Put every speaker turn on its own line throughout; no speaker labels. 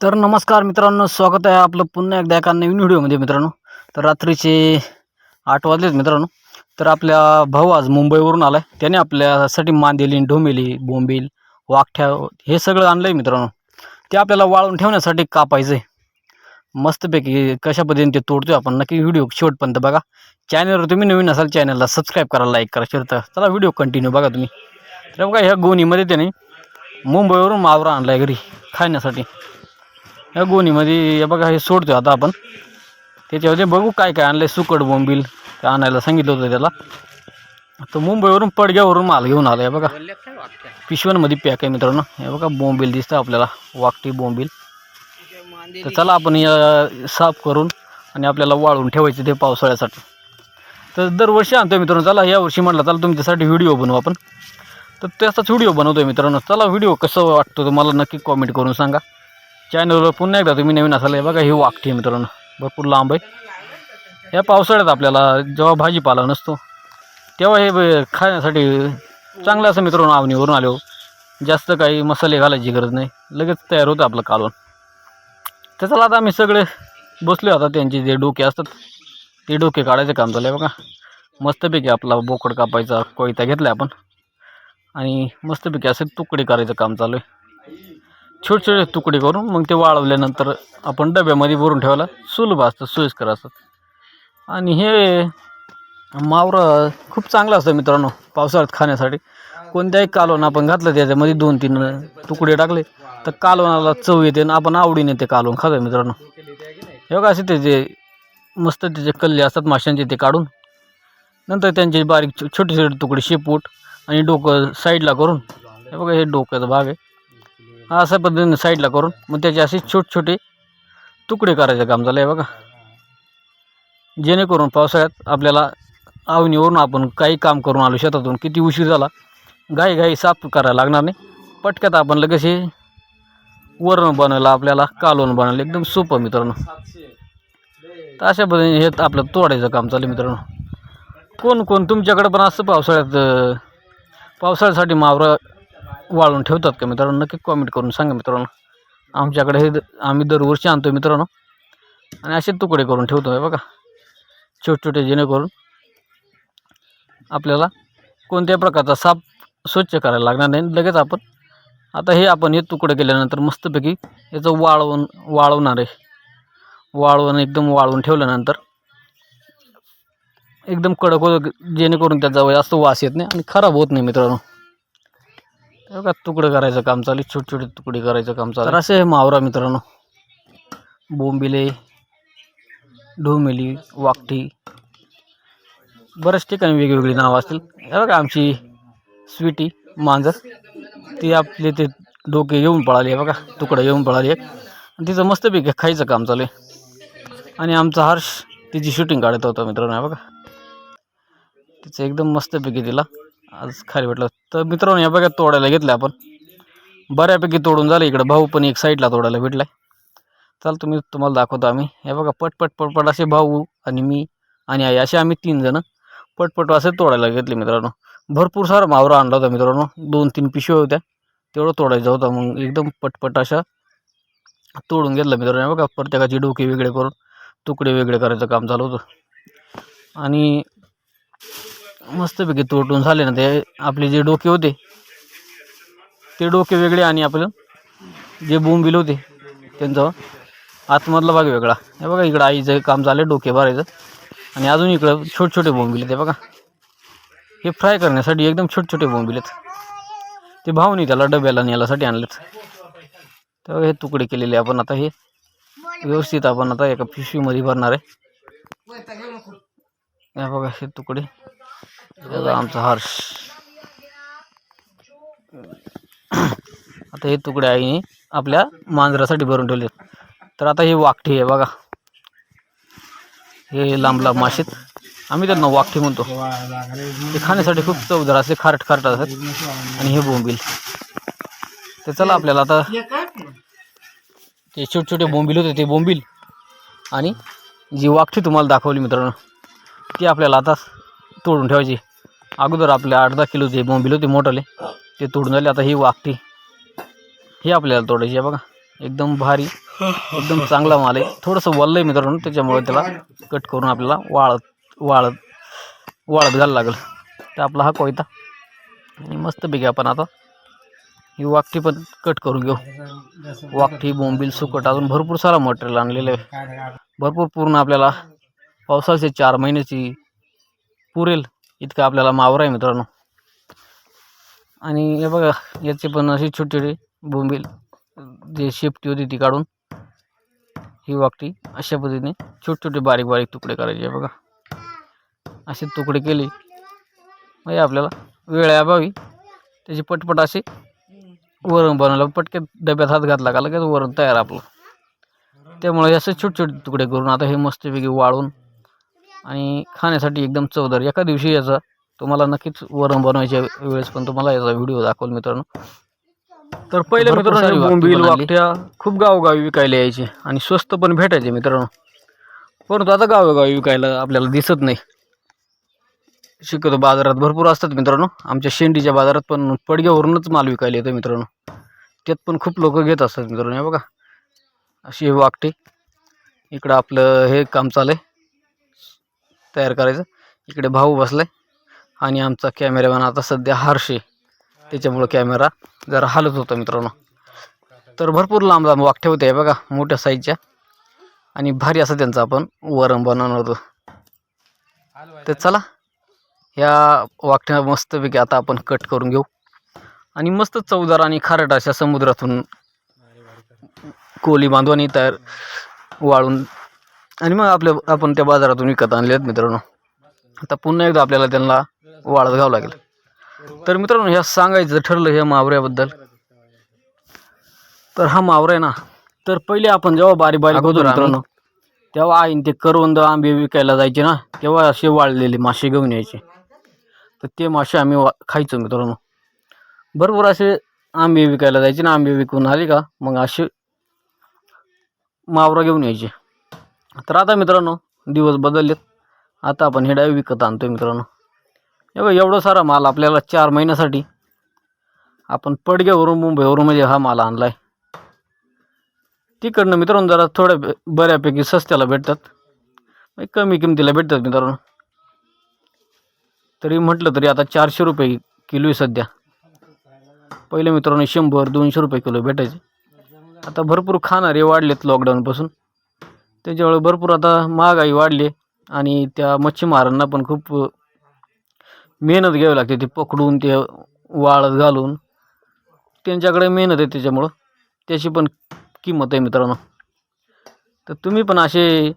तर नमस्कार मित्रांनो स्वागत आहे आपलं पुन्हा एकदा एका नवीन व्हिडिओमध्ये मित्रांनो. तर रात्रीचे आठ वाजलेत मित्रांनो. तर आपल्या भाऊ आज मुंबईवरून आला आहे त्याने आपल्यासाठी मांदेली ढोमेली बोंबील वाकठ्या हे सगळं आणलं आहे मित्रांनो. ते आपल्याला वाळून ठेवण्यासाठी कापायचं आहे मस्तपैकी कशा पद्धतीने ते तोडतोय आपण नक्की व्हिडिओ शेवटपर्यंत बघा. चॅनलवर तुम्ही नवीन असाल चॅनलला सबस्क्राईब करा लाईक करा शेअर करा. चला व्हिडिओ कंटिन्यू बघा तुम्ही. तर बघा ह्या गोणीमध्ये त्याने मुंबईवरून मावरा आणला आहे घरी खाण्यासाठी. या गोणीमध्ये हे बघा हे सोडतो आता आपण. त्याच्यामध्ये बघू काय काय आणलं आहे सुकट बोंबील ते आणायला सांगितलं होतं त्याला. तर मुंबईवरून पडग्यावरून माल घेऊन आला आहे बघा. पिशव्यांमध्ये पॅक आहे मित्रांनो. हे बघा बोंबील दिसतं आपल्याला वाकटी बोंबील. तर चला आपण या साफ करून आणि आपल्याला वाळून ठेवायचे ते पावसाळ्यासाठी. तर दरवर्षी आणतो मित्रांनो चला यावर्षी म्हटलं चला तुमच्यासाठी व्हिडिओ बनवू आपण. तर त्याचाच व्हिडिओ बनवतोय मित्रांनो. चला व्हिडिओ कसं वाटतो तुम्हाला नक्की कॉमेंट करून सांगा. चॅनलवर पुन्हा एकदा तुम्ही नवीन असाल हे बघा ही वाकठी आहे मित्रांनो. भरपूर लांब आहे. या पावसाळ्यात आपल्याला जेव्हा भाजीपाला नसतो तेव्हा हे ब- खाण्यासाठी चांगलं असं मित्रांनो आवणीवरून आलो. जास्त काही मसाले घालायची गरज नाही. लगेच तयार होतं आपलं कालवण. तर चला आता आम्ही सगळे बसले आता त्यांचे जे डोके असतात ते डोके काढायचं काम चालू आहे बघा. मस्तपैकी आपला बोकड कापायचा कोयता घेतला आपण. आणि मस्तपैकी असे तुकडे करायचं काम चालू आहे. छोटे छोटे तुकडे करून मग ते वाळवल्यानंतर आपण डब्यामध्ये भरून ठेवायला सुलभ असतं सोयीस्कर असतात आणि हे मावरं खूप चांगलं असतं मित्रांनो पावसाळ्यात खाण्यासाठी. कोणत्याही कालवण आपण घातलं त्याच्यामध्ये दोन तीन तुकडे टाकले तर कालवणाला चव येते आणि आपण आवडीने ते कालवण खातो मित्रांनो. हे बघा असे त्याचे मस्त त्याचे कल्ले असतात माशांचे ते काढून नंतर त्यांचे बारीक छो- छोटे छोटे तुकडे शेपूट आणि डोकं साईडला करून हे बघा हे डोक्याचा भाग आहे. अशा पद्धतीने साईडला करून मग त्याचे असे छोटे छोटे तुकडे करायचं काम झालं आहे बघा. जेणेकरून पावसाळ्यात आपल्याला आवणीवरून आपण काही काम करून आलो शेतातून किती उशीर झाला घाई घाई साफ करायला लागणार नाही. पटक्यात आपण लगेच हे वरण बनवलं आपल्याला कालवण बनवलं एकदम सोपं मित्रांनो. तर अशा पद्धतीने हे आपलं तोडायचं काम चालू आहे मित्रांनो. कोण कोण तुमच्याकडं पण असं पावसाळ्यात पावसाळ्यासाठी मावरं वाळून ठेवतात का मित्रांनो? नक्की कॉमेंट करून सांगा मित्रांनो. आमच्याकडे हे द- आम्ही दरवर्षी आणतो मित्रांनो. आणि असे तुकडे करून ठेवतो आहे बघा. छोटे छोटे जेणेकरून आपल्याला कोणत्याही प्रकारचा साप स्वच्छ करायला लागणार नाही. लगेच आपण आता हे आपण हे तुकडे केल्यानंतर मस्तपैकी याचं वाळवून वाळवणार आहे. वाळवून एकदम वाळवून ठेवल्यानंतर एकदम कडक होतं जेणेकरून त्याचा जास्त वास येत नाही आणि खराब होत नाही मित्रांनो. बघा तुकडं करायचं काम चालू छोटे छोटे तुकडे करायचं काम चालू तर असे मावरा मित्रांनो. बोंबिले ढोमेली वाकटी. बऱ्याच ठिकाणी वेगवेगळी नावं असतील. बघा आमची स्वीटी मांजर. ती आपले ते डोके येऊन पळाली आहे बघा. तुकडं येऊन पळाली आहे. आणि तिचं मस्तपैकी खायचं काम चालू आहे. आणि आमचा हर्ष तिची शूटिंग काढत होता मित्रांनो बघा. तिचं एकदम मस्तपैकी तिला आज खाली भेटलं. तर मित्रांनो या बघा तोडायला घेतलं आपण. बऱ्यापैकी तोडून झालं इकडं. भाऊ पण एक साईडला तोडायला भेटला आहे चाल तुम्ही तुम्हाला दाखवतो आम्ही. हे बघा पटपट पटपट असे भाऊ आणि मी आणि आई असे आम्ही तीन जण पटपट असे तोडायला घेतले मित्रांनो. भरपूर सारा मावरा आणला होता मित्रांनो. दोन तीन पिशव्या होत्या. तेवढं तोडायचा होता. मग एकदम पटपट अशा तोडून घेतलं मित्रांनो. बघा प्रत्येकाची डोके वेगळे करून तुकडे वेगळे करायचं काम चालू होतं. आणि मस्तपैकी तोटून झाले ना ते. आपले जे डोके होते ते डोके वेगळे आणि आपलं जे बोंबील होते त्यांचं आतमधला भाग वेगळा. हे बघा इकडं आईचं काम झालं डोके भरायचं. आणि अजून इकडं छोटे छोटे बोंबील आहेत बघा. हे फ्राय करण्यासाठी एकदम छोटे छोटे बोंबील आहेत. ते भावनी त्याला डब्याला नेल्यासाठी आणलेत. तेव्हा हे तुकडे केलेले आपण आता हे व्यवस्थित आपण आता एका पिशवीमध्ये भरणार आहे. बघा हे तुकडे. बघा आमचा हर्ष. आता हे तुकडे आईने आपल्या मांजरासाठी भरून ठेवले तर आता हे वाकठी आहे बघा. हे लांब लांब माशेत. आम्ही त्यांना वाकठी म्हणतो. ते खाण्यासाठी खूप चवदार असे खारट खारट असतात. आणि हे बोंबील. तर चला आपल्याला आता ते छोटे छोटे बोंबील होते ते बोंबील आणि जी वाकठी तुम्हाला दाखवली मित्रांनो ती आपल्याला आता तोडून ठेवायची. अगोदर आपले आठ दहा किलोचे बोंबील होते मोठाले ते तोडून झाले आता ही वाकठी ही आपल्याला तोडायची आहे बघा. एकदम भारी एकदम चांगला माल आहे. थोडंसं वल्लं आहे मित्रांनो त्याच्यामुळे त्याला कट करून आपल्याला वाळत वाळत वाळत घालायला लागेल. तर आपला हा कोयता. आणि मस्तपैकी आपण आता ही वाकटी पण कट करून घेऊ. वाकठी बोंबील सुकट अजून भरपूर सारा मटेरियल आणलेलं आहे. भरपूर पूर्ण आपल्याला पावसाळ्याचे चार महिन्याची पुरेल. इतकं आपल्याला मावर आहे मित्रांनो. आणि हे बघा याचे पण अशी छोटे छोटी बोंबील जे शेपटी होती ती काढून ही वाकटी अशा पद्धतीने छोटे छोटे बारीक बारीक तुकडे करायचे बघा. असे तुकडे केले म्हणजे आपल्याला वेळ अभावी त्याची पटपट असे वरण बनवलं पटक्यात डब्यात हात घातला का लगेच वरण तयार आपलं. त्यामुळे असे छोटे छोटे तुकडे करून आता हे मस्तपैकी वाळून आणि खाण्यासाठी एकदम चवदार एका दिवशी याचा तुम्हाला नक्कीच वरण बनवायच्या वेळेस पण तुम्हाला याचा व्हिडिओ दाखवल मित्रांनो. तर पहिले मित्रांनो बोंबील. वाकट्या खूप गावोगावी विकायला यायचे आणि स्वस्त पण भेटायचे मित्रांनो. परंतु आता गावोगावी विकायला आपल्याला दिसत नाही. शक्यतो बाजारात भरपूर असतात मित्रांनो. आमच्या शेंडीच्या बाजारात पण पडग्यावरूनच माल विकायला येतो मित्रांनो. त्यात पण खूप लोक घेत असतात मित्रांनो हे बघा. अशी वाकटे. इकडं आपलं हे काम चालू आहे तयार करायचं. इकडे भाऊ बसलाय आणि आमचा कॅमेरामॅन आता सध्या हारशे त्याच्यामुळं कॅमेरा जरा हालत होता मित्रांनो. तर भरपूर लांब लांब वाकठे होते बघा मोठ्या साईजच्या आणि भारी असं त्यांचं आपण वरण बनवणार होतो. तर चला ह्या वाकठ्या मस्तपैकी आता आपण कट करून घेऊ. आणि मस्त चवदार आणि खारट अशा समुद्रातून कोली बांधवानी तयार वाळून आणि मग आपल्या आपण त्या बाजारातून विकत आणले आहेत मित्रांनो. आता पुन्हा एकदा आपल्याला त्यांना वाळत घ्यावं लागेल. तर मित्रांनो ह्या सांगायचं ठरलं ह्या मावऱ्याबद्दल. तर हा मावरा आहे ना तर पहिले आपण जेव्हा बारीक बारीक होतो मित्रांनो तेव्हा आईन ते करवंद आंबे विकायला जायचे ना तेव्हा असे वाळलेले मासे घेऊन यायचे. तर ते मासे आम्ही वा खायचो मित्रांनो. बरोबर असे आंबे विकायला जायचे ना आंबे विकून आले का मग असे मावरा घेऊन यायचे. तर आता मित्रांनो दिवस बदललेत. आता आपण हे डाय विकत आणतो आहे मित्रांनो. हे बघ एवढं सारा माल आपल्याला चार महिन्यासाठी आपण पडग्यावरून मुंबईवरून म्हणजे हा माल आणला आहे तिकडनं मित्रांनो जरा थोड्या बऱ्यापैकी सस्त्याला भेटतात. कमी किमतीला भेटतात मित्रांनो. तरी म्हटलं तरी आता चारशे रुपये किलो आहे सध्या. पहिले मित्रांनो शंभर दोनशे रुपये किलो भेटायचे. आता भरपूर खाणारे वाढलेत लॉकडाऊनपासून त्याच्यामुळे भरपूर आता महागाई वाढली आणि त्या मच्छीमारांना पण खूप मेहनत घ्यावी लागते ते पकडून ते वाळत घालून. त्यांच्याकडे मेहनत आहे त्याच्यामुळं. त्याची पण किंमत आहे मित्रांनो. तर तुम्ही पण असे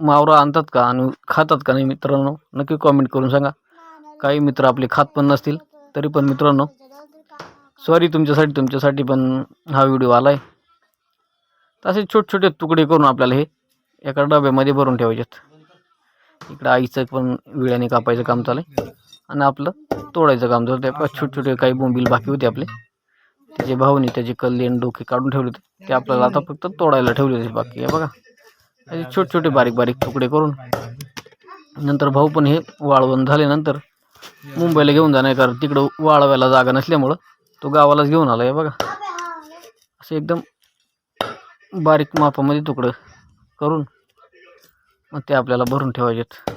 मावरा आणतात का आणि खातात का नाही मित्रांनो? नक्की कॉमेंट करून सांगा. काही मित्र आपले खात पण नसतील तरी पण मित्रांनो. सॉरी तुमच्यासाठी तुमच्यासाठी पण हा व्हिडिओ आला आहे तर असे छोटे छोटे तुकडे करून आपल्याला हे एका डब्यामध्ये भरून ठेवायच्यात. इकडं आईचं पण विळ्याने कापायचं काम चालू आहे. आणि आपलं तोडायचं काम चालू त्या छोटे छोटे काही बोंबील बाकी होते आपले. त्याचे भाऊनी त्याचे कल्लेन डोके काढून ठेवले होते. ते आपल्याला आता फक्त तोडायला ठेवले होते बाकी. आहे बघा. असे छोटे छोटे बारीक बारीक तुकडे करून. नंतर भाऊ पण हे वाळवण झाल्यानंतर मुंबईला घेऊन जाणार कारण तिकडं वाळवायला जागा नसल्यामुळं तो गावालाच घेऊन आला आहे. बघा. असे एकदम बारीक मापामध्ये तुकडं करून मग ते आपल्याला भरून ठेवायचेत.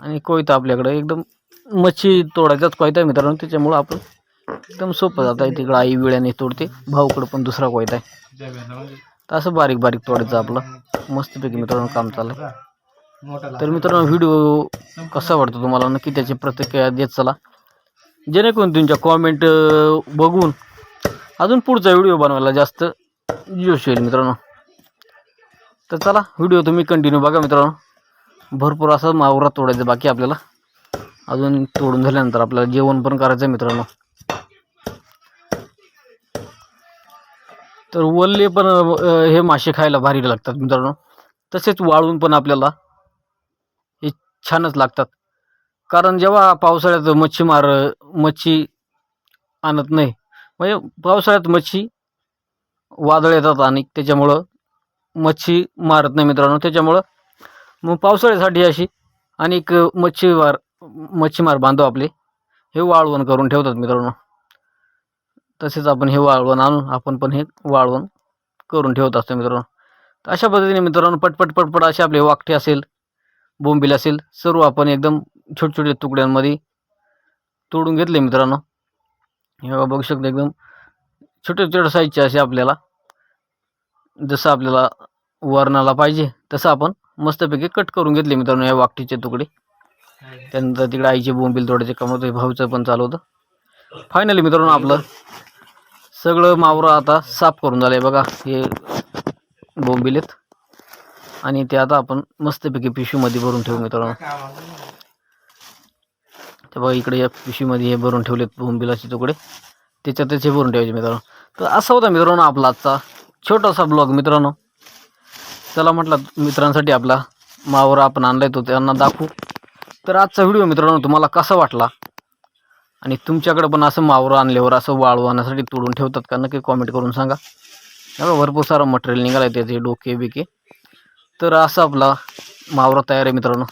आणि कोयता आपल्याकडं एकदम मच्छी तोडायचाच कोयता आहे मित्रांनो त्याच्यामुळं आपण एकदम सोपं जात आहे. तिकडं आई विळ्याने तोडते भाऊकडं पण दुसरा कोयता आहे. तर असं बारीक बारीक तोडायचं आपलं. मस्तपैकी मित्रांनो काम चाललं तर मित्रांनो व्हिडिओ कसा वाटतो तुम्हाला? नक्की त्याची प्रतिक्रिया देत चला. जेणेकरून तुमच्या कॉमेंट बघून अजून पुढचा व्हिडिओ बनवायला जास्त जोश येईल मित्रांनो. तर चला व्हिडिओ तुम्ही कंटिन्यू बघा मित्रांनो. भरपूर असं मावरा तोडायचं बाकी आपल्याला. अजून तोडून झाल्यानंतर आपल्याला जेवण पण करायचं आहे मित्रांनो. तर वल्ले पण हे मासे खायला भारी लागतात मित्रांनो. तसेच वाळून पण आपल्याला हे छानच लागतात. कारण जेव्हा पावसाळ्यात मच्छीमार मच्छी आणत नाही म्हणजे पावसाळ्यात मच्छी वादळ येतात आणि त्याच्यामुळं मच्छी मारत नाही मित्रांनो. त्याच्यामुळं मग पावसाळ्यासाठी अशी अनेक मच्छीमार मच्छीमार बांधव आपले हे वाळवण करून ठेवतात मित्रांनो. तसेच आपण हे वाळवण आणून आपण पण हे वाळवण करून ठेवत असतो मित्रांनो. तर अशा पद्धतीने मित्रांनो पटपट पटपट असे आपले वाकटे असेल बोंबील असेल सर्व आपण एकदम छोटे छोटे तुकड्यांमध्ये तोडून घेतले मित्रांनो. हे बघू शकतो एकदम छोटे छोटे साईजचे असे आपल्याला जसं आपल्याला वरणाला पाहिजे तसं आपण मस्तपैकी कट करून घेतले मित्रांनो या वाकटीचे तुकडे. त्यानंतर तिकडे आईचे बोंबील तोडायचे काम होतं भाऊचं पण चालू होतं. फायनली मित्रांनो आपलं सगळं मावरं आता साफ करून झालं आहे बघा हे बोंबील आहेत. आणि ते आता आपण मस्तपैकी पिशवीमध्ये भरून ठेवू मित्रांनो. तर बघा इकडे या पिशवीमध्ये हे भरून ठेवलेत बोंबिलाचे तुकडे. त्याच्यातच हे भरून ठेवायचे मित्रांनो. तर असा होता मित्रांनो आपला आजचा छोटासा ब्लॉग मित्रांनो. चला म्हटलं मित्रांसाठी आपला मावर आपण आणलाय तो त्यांना दाखवू. तर आजचा व्हिडिओ मित्रांनो तुम्हाला कसा वाटला? आणि तुमच्याकडे पण असं मावरं आणल्यावर असं वाळवण्यासाठी तोडून ठेवतात का? नक्की कॉमेंट करून सांगा. हे बघा, भरपूर सारं मटेरियल निघालं आहे त्याचे डोके बिके तर असं आपला मावरा तयार आहे मित्रांनो.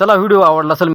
चला व्हिडिओ आवडला असेल